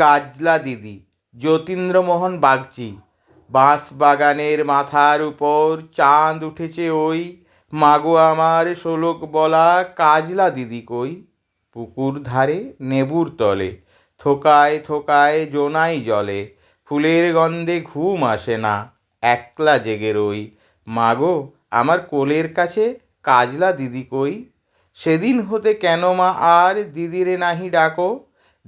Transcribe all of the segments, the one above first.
কাজলা দিদি, যতীন্দ্রমোহন বাগচি। বাঁশ বাগানের মাথার উপর চাঁদ উঠেছে ওই। মাগো আমার শোলক বলা কাজলা দিদি কই? পুকুর ধারে নেবুর তলে, থোকায় থোকায় জোনাই জলে। ফুলের গন্ধে ঘুম আসে না, একলা জেগে রই। মাগো, আমার কোলের কাছে কাজলা দিদি কই? সেদিন হতে কেন মা আর দিদিরে নাহি ডাকো?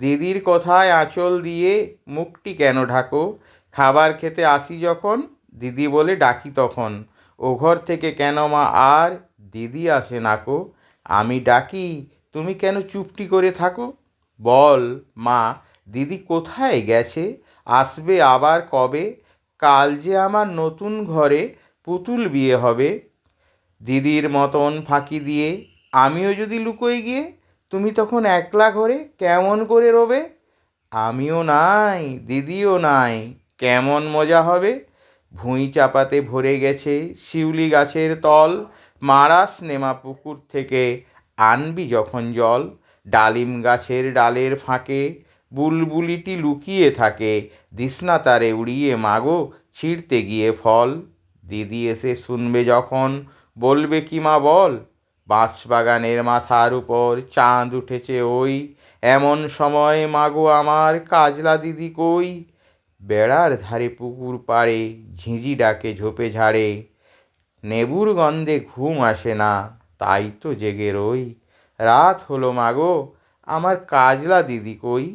দিদির কথায় আঁচল দিয়ে মুখটি কেন ঢাকো? খাবার খেতে আসি যখন? দিদি বলে, ডাকি তখন। ও ঘর থেকে কেন মা? আর দিদি আসে নাকো আমি ডাকি, তুমি কেন চুপটি করে থাকো? বল মা, দিদি কোথায় গেছে? আসবে আবার কবে? কাল যে আমার নতুন ঘরে পুতুল বিয়ে হবে। দিদির মতন ফাঁকি দিয়ে, আমিও যদি লুকোই গিয়ে তুমি তখন একলা ঘরে কেমন করে রবে? আমিও নাই, দিদিও নাই, কেমন মজা হবে? ভুঁই চাপাতে ভরে গেছে শিউলি গাছের তল, মারাস নেমা পুকুর থেকে আনবি যখন জল, ডালিম গাছের ডালের ফাঁকে, বুলবুলিটি লুকিয়ে থাকে, দিসনা তারে উড়িয়ে মাগো ছিঁড়তে গিয়ে ফল, দিদি এসে শুনবে যখন, বলবে কি মা বল? বাঁশবাগানের মাথার উপর চাঁদ উঠেছে ওই। এমন সময়, মাগো, আমার কাজলা দিদি কই? বেড়ার ধারে পুকুর পাড়ে ঝিঁঝি ডাকে ঝোপে ঝাড়ে। নেবুর গন্ধে ঘুম আসে না, তাই তো জেগে রই। রাত হলো, মাগো, আমার কাজলা দিদি কই?